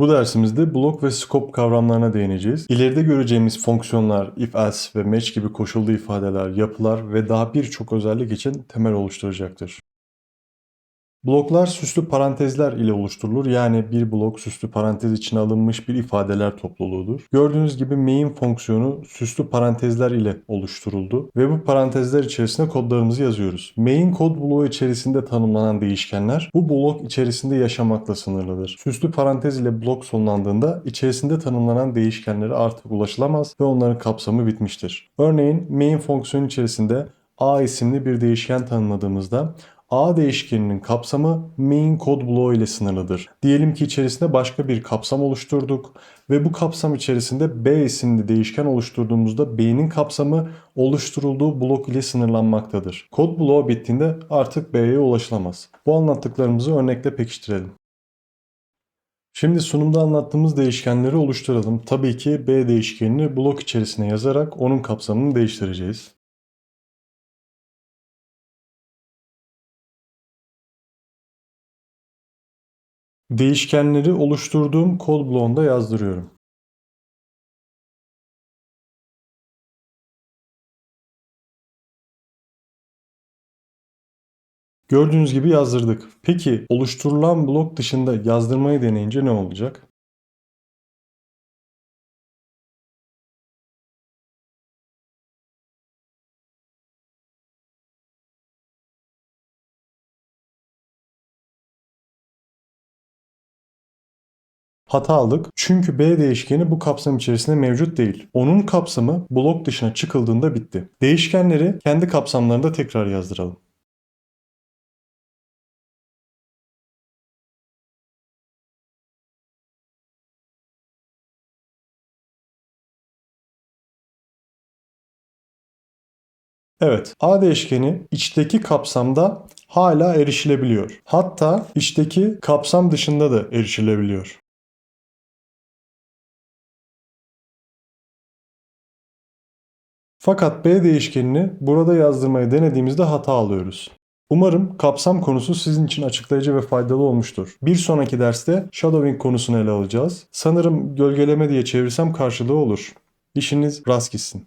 Bu dersimizde blok ve scope kavramlarına değineceğiz. İleride göreceğimiz fonksiyonlar, if else ve match gibi koşullu ifadeler, yapılar ve daha birçok özellik için temel oluşturacaktır. Bloklar süslü parantezler ile oluşturulur. Yani bir blok süslü parantez içine alınmış bir ifadeler topluluğudur. Gördüğünüz gibi main fonksiyonu süslü parantezler ile oluşturuldu ve bu parantezler içerisine kodlarımızı yazıyoruz. Main kod bloğu içerisinde tanımlanan değişkenler bu blok içerisinde yaşamakla sınırlıdır. Süslü parantez ile blok sonlandığında içerisinde tanımlanan değişkenlere artık ulaşılamaz ve onların kapsamı bitmiştir. Örneğin main fonksiyonu içerisinde a isimli bir değişken tanımladığımızda A değişkeninin kapsamı main kod bloğu ile sınırlıdır. Diyelim ki içerisinde başka bir kapsam oluşturduk ve bu kapsam içerisinde B isimli değişken oluşturduğumuzda B'nin kapsamı oluşturulduğu blok ile sınırlanmaktadır. Kod bloğu bittiğinde artık B'ye ulaşılamaz. Bu anlattıklarımızı örnekle pekiştirelim. Şimdi sunumda anlattığımız değişkenleri oluşturalım. Tabii ki B değişkenini blok içerisine yazarak onun kapsamını değiştireceğiz. Değişkenleri oluşturduğum kod bloğunda yazdırıyorum. Gördüğünüz gibi yazdırdık. Peki oluşturulan blok dışında yazdırmayı deneyince ne olacak? Hata aldık çünkü B değişkeni bu kapsam içerisinde mevcut değil. Onun kapsamı blok dışına çıkıldığında bitti. Değişkenleri kendi kapsamlarında tekrar yazdıralım. Evet, A değişkeni içteki kapsamda hala erişilebiliyor. Hatta içteki kapsam dışında da erişilebiliyor. Fakat B değişkenini burada yazdırmayı denediğimizde hata alıyoruz. Umarım kapsam konusu sizin için açıklayıcı ve faydalı olmuştur. Bir sonraki derste shadowing konusunu ele alacağız. Sanırım gölgeleme diye çevirsem karşılığı olur. İşiniz rast gitsin.